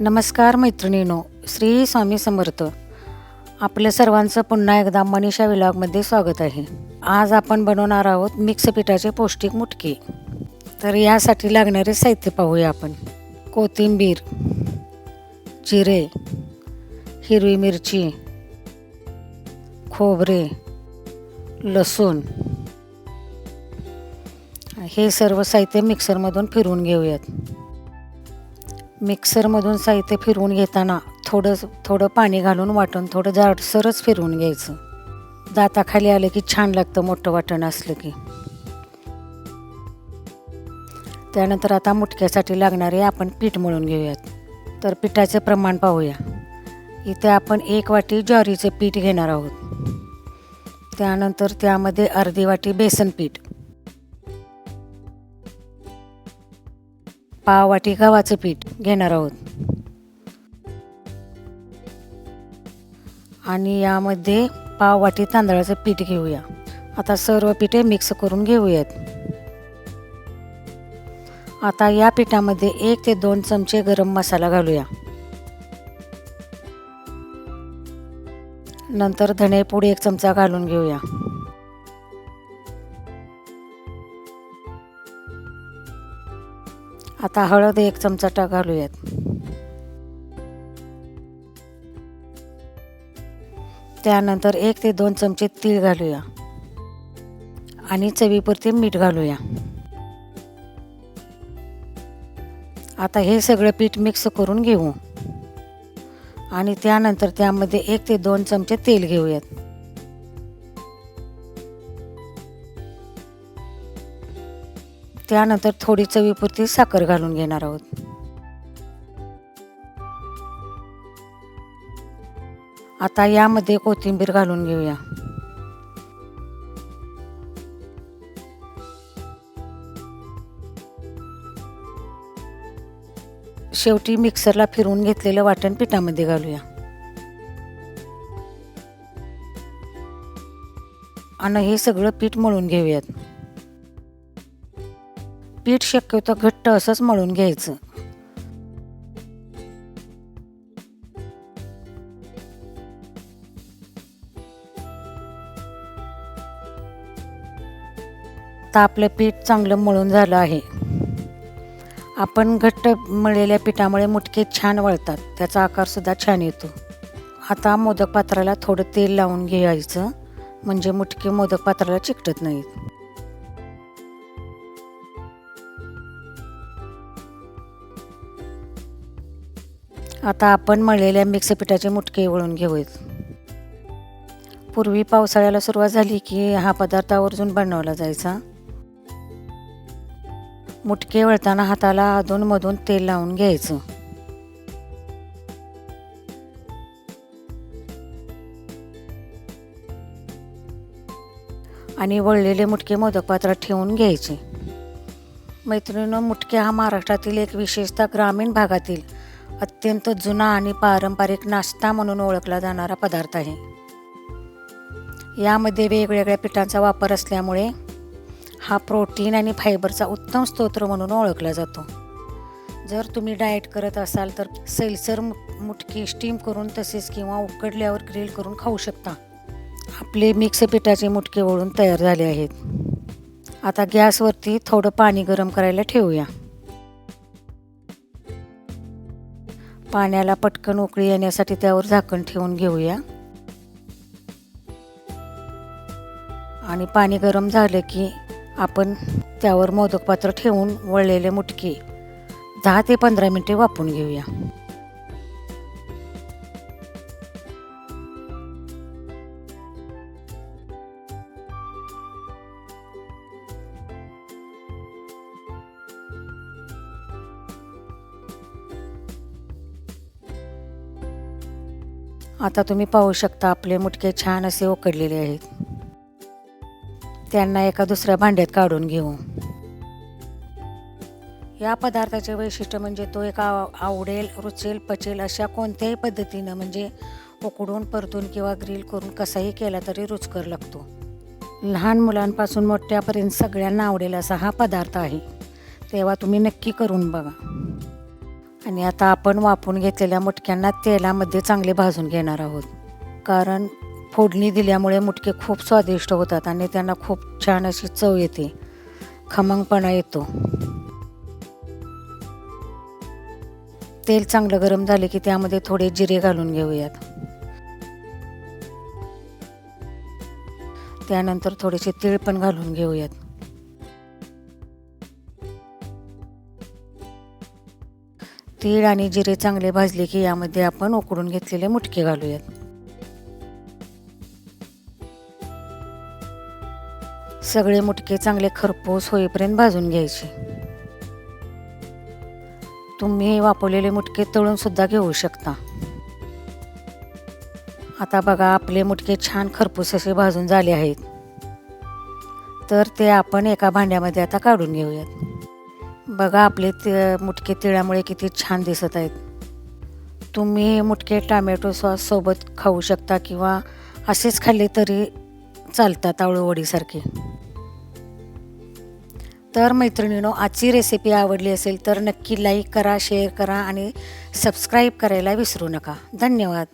नमस्कार मैत्रिणीनो श्री स्वामी समर्थ. आपल्या सर्वांचं पुन्हा एकदा मनीषा विलागमध्ये स्वागत आहे. आज आपण बनवणार आहोत मिक्स पिठाचे पौष्टिक मुटके. तर यासाठी लागणारे साहित्य पाहूया आपण. कोथिंबीर जिरे हिरवी मिरची खोबरे लसूण. हे सर्व साहित्य मिक्सरमधून फिरवून घेऊयात. मिक्सरमधून साहित्य फिरवून घेताना थोडं थोडं पाणी घालून वाटण थोडं जाडसरच फिरवून घ्यायचं. दाताखाली आलं की छान लागतं मोठं वाटण असलं की. त्यानंतर आता मुटक्यासाठी लागणारे आपण पीठ मळून घेऊयात. तर पिठाचे प्रमाण पाहूया. इथे आपण एक वाटी ज्वारीचे पीठ घेणार आहोत. त्यानंतर त्यामध्ये अर्धी वाटी बेसन पीठ. पाववाटी गव्हाचं पीठ घेणार आहोत. आणि यामध्ये पाववाटी तांदळाचं पीठ घेऊया. आता सर्व पिठे मिक्स करून घेऊयात. आता या पिठामध्ये एक ते दोन चमचे गरम मसाला घालूया. नंतर धणेपूड एक चमचा घालून घेऊया. आता हळद एक चमचा टा घालूयात. त्यानंतर एक ते दोन चमचे तीळ घालूया. आणि चवीपुरते मीठ घालूया. आता हे सगळं पीठ मिक्स करून घेऊ. आणि त्यानंतर त्यामध्ये एक ते दोन चमचे तेल घेऊयात. त्यानंतर थोडी चवीपुरती साखर घालून घेणार आहोत. आता यामध्ये कोथिंबीर घालून घेऊया. शेवटी मिक्सरला फिरवून घेतलेलं वाटण पिठामध्ये घालूया. आणि हे सगळं पीठ मळून घेऊयात. पीठ शक्यतो घट्ट असंच मळून घ्यायचं. आता आपलं पीठ चांगलं मळून झालं आहे. आपण घट्ट मळलेल्या पिठामुळे मुटके छान वळतात. त्याचा आकारसुद्धा छान येतो. आता मोदक पात्राला थोडं तेल लावून घ्यायचं. म्हणजे मुटके मोदक पात्राला चिकटत नाहीत. आता आपण मळलेल्या मिक्स पिठाचे मुटके वळून घेऊयात. पूर्वी पावसाळ्याला सुरुवात झाली की हा पदार्थ आवर्जून बनवला जायचा. मुटके वळताना हाताला अधूनमधून तेल लावून घ्यायचं. आणि वळलेले मुटके मोदक पात्रात ठेवून घ्यायचे. मैत्रिणीनं मुटके हा महाराष्ट्रातील एक विशेषतः ग्रामीण भागातील अत्यंत जुना आणि पारंपरिक नाश्ता म्हणून ओळखला जाणारा पदार्थ आहे. यामध्ये वेगवेगळ्या पिठांचा वापर असल्यामुळे हा प्रोटीन आणि फायबरचा उत्तम स्तोत्र म्हणून ओळखला जातो. जर तुम्ही डाएट करत असाल तर सैलसर मुटकी स्टीम करून तसेच किंवा उकडल्यावर ग्रिल करून खाऊ शकता. आपले मिक्स पिठाचे मुटके वळून तयार झाले आहेत. आता गॅसवरती थोडं पाणी गरम करायला ठेवूया. पाण्याला पटकन उकळी येण्यासाठी त्यावर झाकण ठेवून घेऊया. आणि पाणी गरम झालं की आपण त्यावर मोदक पात्र ठेवून वळलेले मुटके दहा ते पंधरा मिनटे वापून घेऊया. आता तुम्ही पाहू शकता आपले मुटके छान असे उकडलेले आहेत. त्यांना एका दुसऱ्या भांड्यात काढून घेऊ. या पदार्थाचे वैशिष्ट्य म्हणजे तो एका आवडेल रुचेल पचेल अशा कोणत्याही पद्धतीनं म्हणजे उकडून परतून किंवा ग्रिल करून कसाही केला तरी रुचकर लागतो. लहान मुलांपासून मोठ्यापर्यंत सगळ्यांना आवडेल असा हा पदार्थ आहे. तेव्हा तुम्ही नक्की करून बघा. आणि आता आपण वापरून घेतलेल्या मुटक्यांना तेलामध्ये चांगले भाजून घेणार आहोत. कारण फोडणी दिल्यामुळे मुटके खूप स्वादिष्ट होतात आणि त्यांना खूप छान अशी चव येते. खमंगपणा येतो. तेल चांगलं गरम झाले की त्यामध्ये थोडे जिरे घालून घेऊयात. त्यानंतर थोडेसे तीळ पण घालून घेऊयात. तीळ आणि जिरे चांगले भाजले की यामध्ये आपण उकडून घेतलेले मुटके घालूयात. सगळे मुटके चांगले खरपूस होईपर्यंत भाजून घ्यायचे. तुम्ही वापरलेले मुटके तळून सुद्धा घेऊ शकता. आता बघा आपले मुटके छान खरपूस असे भाजून झाले आहेत. तर ते आपण एका भांड्यामध्ये आता काढून घेऊयात. बघा आपले ति मुटके तिळामुळे किती छान दिसत आहेत. तुम्ही हे मुटके टॅमॅटो सॉस सोबत खाऊ शकता किंवा असेच खाल्ले तरी चालतात आवळूवडीसारखे तर मैत्रिणीनो आजची रेसिपी आवडली असेल तर नक्की लाईक करा शेअर करा आणि सबस्क्राईब करायला विसरू नका. धन्यवाद.